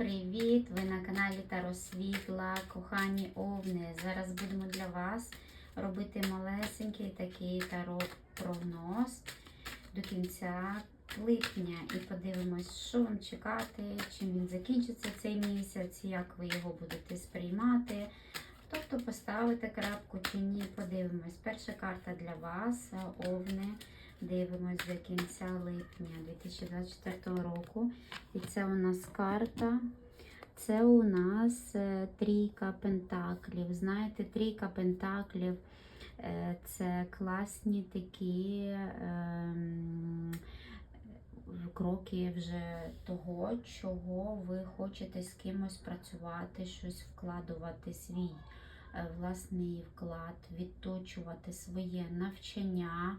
Привіт! Ви на каналі Таро Світла, кохані овни. Зараз будемо для вас робити малесенький такий таро прогноз до кінця липня. І подивимось, що вам чекати, чим він закінчиться цей місяць, як ви його будете сприймати. Поставити крапку чи ні, подивимось. Перша карта для вас, овни. Дивимось до кінця липня 2024 року. І це у нас карта. Це у нас е, трійка пентаклів. Знаєте, трійка пентаклів е, це класні такі ем, кроки вже того, чого ви хочете з кимось працювати, щось вкладувати свій власний вклад, відточувати своє навчання,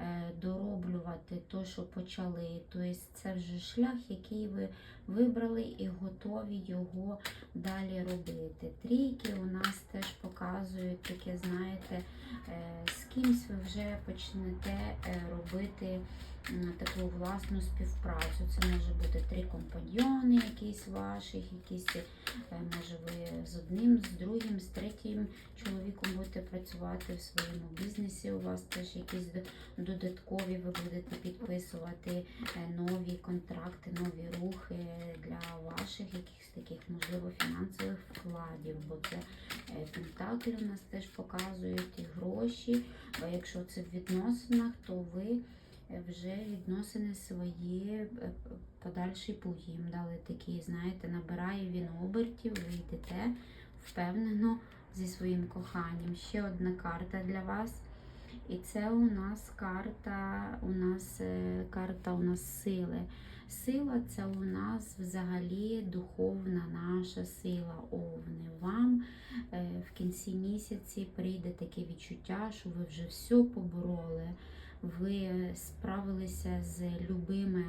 е, дороблювати те, що почали. Тобто це вже шлях, який ви вибрали і готові його далі робити. Трійки у нас теж показують таке, знаєте, е, з кимсь ви вже почнете е, робити таку власну співпрацю. Це може бути три компаньйони, якісь ваших, якісь, е, може ви з одним, з другим, з третім чоловіком будете працювати в своєму бізнесі. У вас теж якісь додаткові ви будете підписувати е, нові контракти, нові рухи для ваших якихось таких, можливо, фінансових вкладів. Бо це е, пентаклі у нас теж показують і гроші. А якщо це в відносинах, то ви е, вже відносини свої е, п- подальший путь дали такі, знаєте, набирає він обертів, ви йдете впевнено зі своїм коханням. Ще одна карта для вас. І це у нас карта, у нас е, карта у нас сили. Сила це у нас взагалі духовна наша сила овни. Вам е, в кінці місяці прийде таке відчуття, що ви вже все побороли. Ви справилися з любими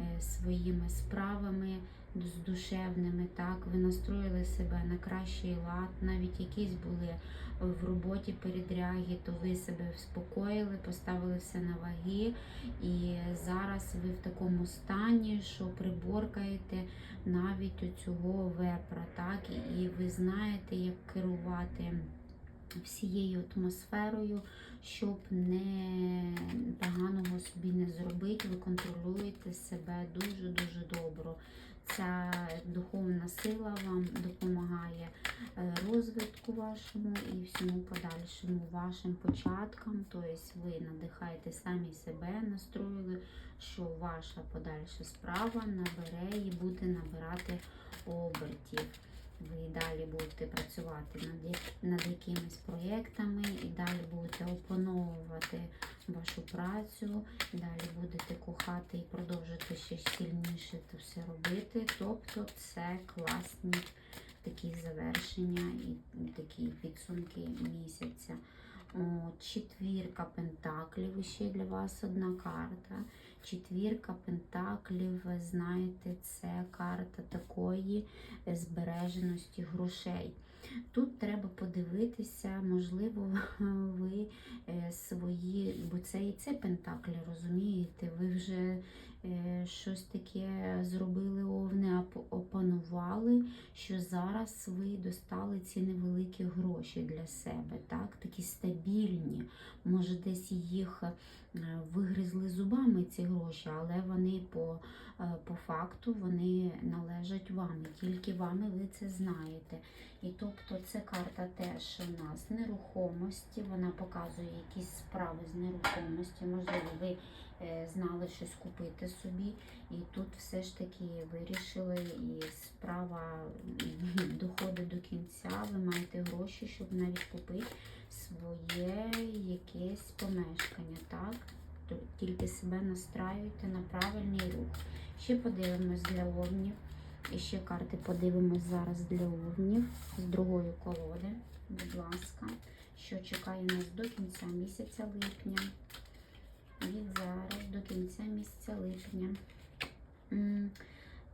е, своїми справами, з душевними, так, ви настроїли себе на кращий лад, навіть якісь були в роботі передряги, то ви себе вспокоїли, поставили все на ваги, і зараз ви в такому стані, що приборкаєте навіть оцього вепра, так, і ви знаєте, як керувати всією атмосферою, щоб не поганого собі не зробити, ви контролюєте себе дуже-дуже добре. Ця духовна сила вам допомагає е, розвитку вашому і всьому подальшому вашим початкам. Тобто ви надихаєте самі себе, настроїли, що ваша подальша справа набере і буде набирати обертів. Ви далі будете працювати над, над якимись проєктами і далі будете опановувати вашу працю, далі будете кохати ще сильніше це все робити. Тобто це класні такі завершення і такі підсумки місяця. Четвірка пентаклів ще для вас одна карта. Четвірка пентаклів, знаєте, це карта такої збереженості грошей. Тут треба подивитися, можливо, ви е, свої, бо це і це пентаклі, розумієте, ви вже е, щось таке зробили овни, ап- опанували, що зараз ви достали ці невеликі гроші для себе, так, такі стабільні. Може, десь їх е, вигризли зубами ці гроші, але вони по, е, по факту вони належать вам, і тільки вам і ви це знаєте. І тобто це карта теж у нас нерухомості, вона показує якісь справи з нерухомості, можливо, ви е, знали щось купити собі, і тут все ж таки вирішили, і справа доходить до кінця, ви маєте гроші, щоб навіть купити своє якесь помешкання, так? То Тільки себе настраюйте на правильний рух. Ще подивимось для овнів. І ще карти подивимось зараз для овнів з другої колоди. Будь ласка, що чекає нас до кінця місяця липня. Від зараз до кінця місяця липня.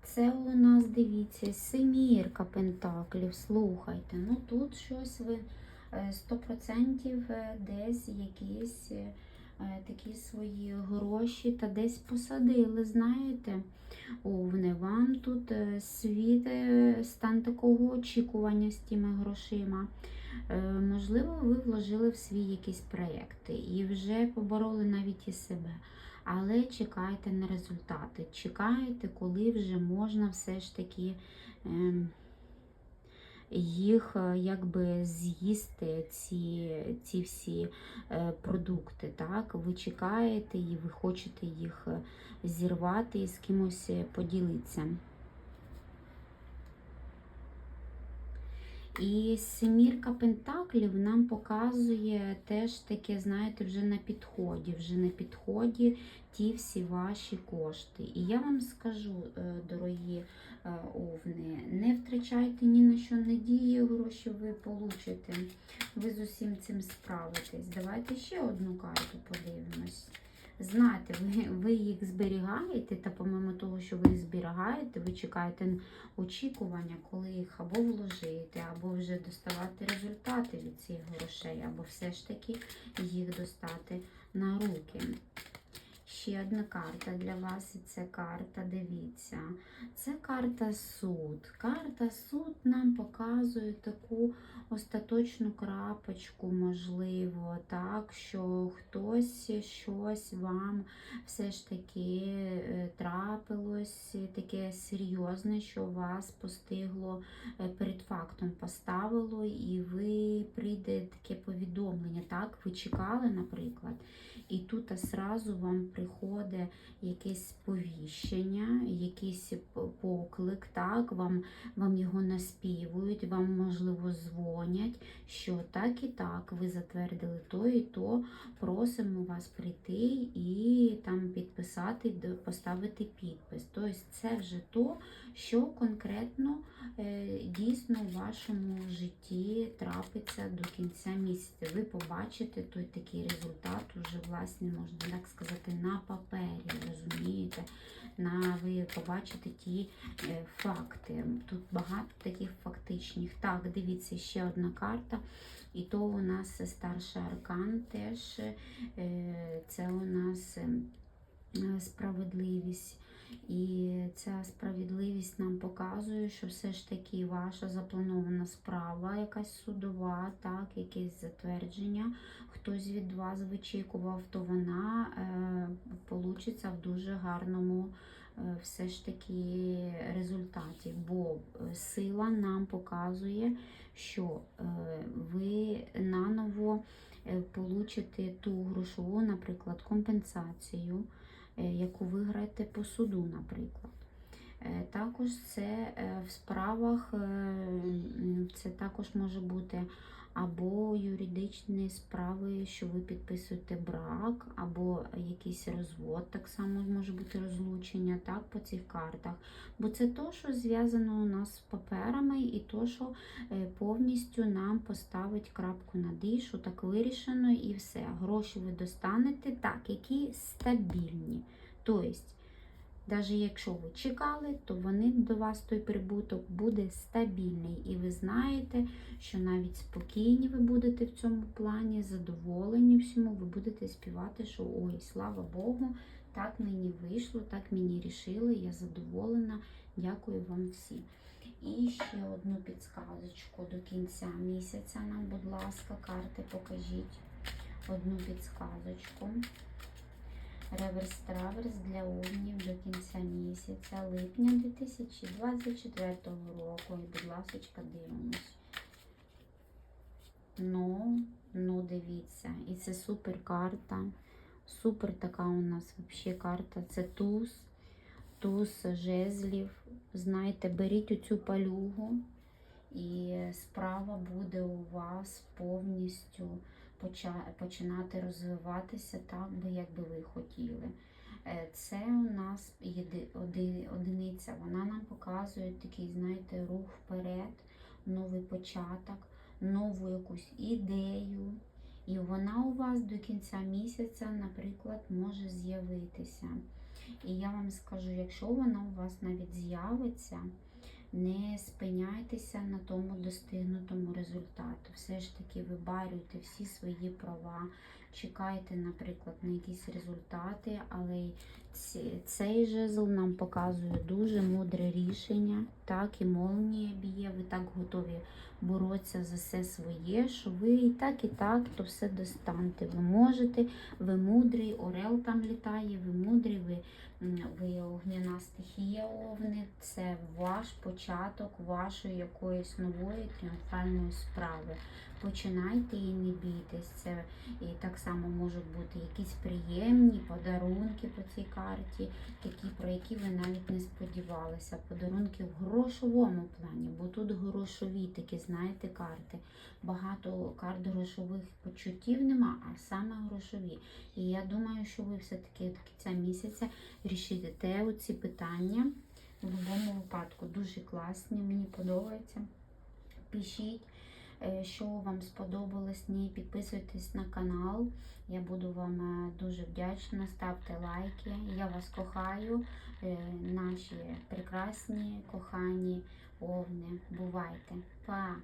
Це у нас, дивіться, семірка пентаклів. Слухайте, ну тут щось ви е, 100% е, десь якісь е, е, такі свої гроші та десь посадили, знаєте. Овни, вам тут е, світ е, стан такого очікування з тими грошима. Е, Можливо, ви вложили в свій якісь проєкти і вже побороли навіть і себе. Але чекайте на результати. Чекайте, коли вже можна все ж таки ем, їх е, якби з'їсти, ці, ці всі е, продукти. Так? Ви чекаєте і ви хочете їх е, зірвати і з кимось поділитися. І семірка пентаклів нам показує теж таке, знаєте, вже на підході, вже на підході ті всі ваші кошти. І я вам скажу, е, дорогі е, овни, не втрачайте ні на що надії, гроші ви получите. Ви з усім цим справитесь. Давайте ще одну карту подивимось. Знаєте, ви, ви їх зберігаєте, та помимо того, що ви їх зберігаєте, ви чекаєте очікування, коли їх або вложити, або вже доставати результати від цих грошей, або все ж таки їх достати на руки. Ще одна карта для вас, і це карта, дивіться. Це карта суд. Карта суд нам показує таку остаточну крапочку, можливо, так, що хтось щось вам все ж таки е, трапилось, таке серйозне, що вас постигло е, перед фактом поставило, і ви прийде таке повідомлення. Так, ви чекали, наприклад. І тут сразу вам приходить якесь сповіщення, якийсь поклик, так, вам, вам його наспівують, вам, можливо, дзвонять, що так і так, ви затвердили то і то, просимо вас прийти і там підписати, поставити підпис. Тобто це вже то, що конкретно е, дійсно в вашому житті трапиться до кінця місяця. Ви побачите той такий результат уже, власне, можна так сказати, на папері, розумієте? На, ви побачите ті е, факти. Тут багато таких фактичних. Так, дивіться, ще одна карта. І то у нас старший аркан теж. е, Це у нас е, справедливість. І ця справедливість нам показує, що все ж таки ваша запланована справа, якась судова, так, якесь затвердження, хтось від вас вичікував, то вона е, в дуже гарному е, все ж таки результаті. Бо е, сила нам показує, що е, ви наново е, получите ту грошову, наприклад, компенсацію яку ви граєте по суду, наприклад. Е, Також це е, в справах, е, це також може бути або юридичні справи, що ви підписуєте брак, або якийсь розвод, так само може бути розлучення, так, по цих картах. Бо це то, що зв'язано у нас з паперами, і то, що е, повністю нам поставить крапку на дишу, так вирішено і все. Гроші ви достанете, так, які стабільні. Тобто, навіть якщо ви чекали, то вони до вас той прибуток буде стабільний. І ви знаєте, що навіть спокійні ви будете в цьому плані, задоволені всьому, ви будете співати, що ой, слава Богу, так мені вийшло, так мені рішили, я задоволена. Дякую вам всім. І ще одну підсказочку до кінця місяця нам, будь ласка, карти покажіть. Одну підсказочку. Реверс-траверс для овнів до кінця місяця, липня 2024 року. І, будь ласка, дивимось. Ну, ну, дивіться. І це супер карта. Супер така у нас взагалі карта. Це туз, туз жезлів. Знаєте, беріть оцю палюгу, і справа буде у вас повністю починати розвиватися так, би, як би ви хотіли. Е, Це у нас одиниця. Вона нам показує такий, знаєте, рух вперед, новий початок, нову якусь ідею. І вона у вас до кінця місяця, наприклад, може з'явитися. І я вам скажу, якщо вона у вас навіть з'явиться, не спиняйтеся на тому достигнутому результату. Все ж таки вибарюйте всі свої права, чекайте, наприклад, на якісь результати, але цей жезл нам показує дуже мудре рішення. Так, і молнія б'є, ви так готові боротися за все своє, що ви і так, і так, то все достанете. Ви можете, ви мудрий, орел там літає, ви мудрий, ви, ви огняна стихія овни. Це ваш початок вашої якоїсь нової тріумфальної справи. Починайте і не бійтесь. Це і так само можуть бути якісь приємні подарунки по цій карті, які, про які ви навіть не сподівалися. Подарунки в грошовому плані, бо тут грошові такі, знаєте, карти. Багато карт грошових почуттів нема, а саме грошові. І я думаю, що ви все-таки до кінця місяця рішите оці питання. В будь-якому випадку дуже класні, мені подобається. Пишіть, що вам сподобалось, ні, підписуйтесь на канал. Я буду вам е, дуже вдячна. Ставте лайки. Я вас кохаю, е, наші прекрасні, кохані овни. Бувайте. Па!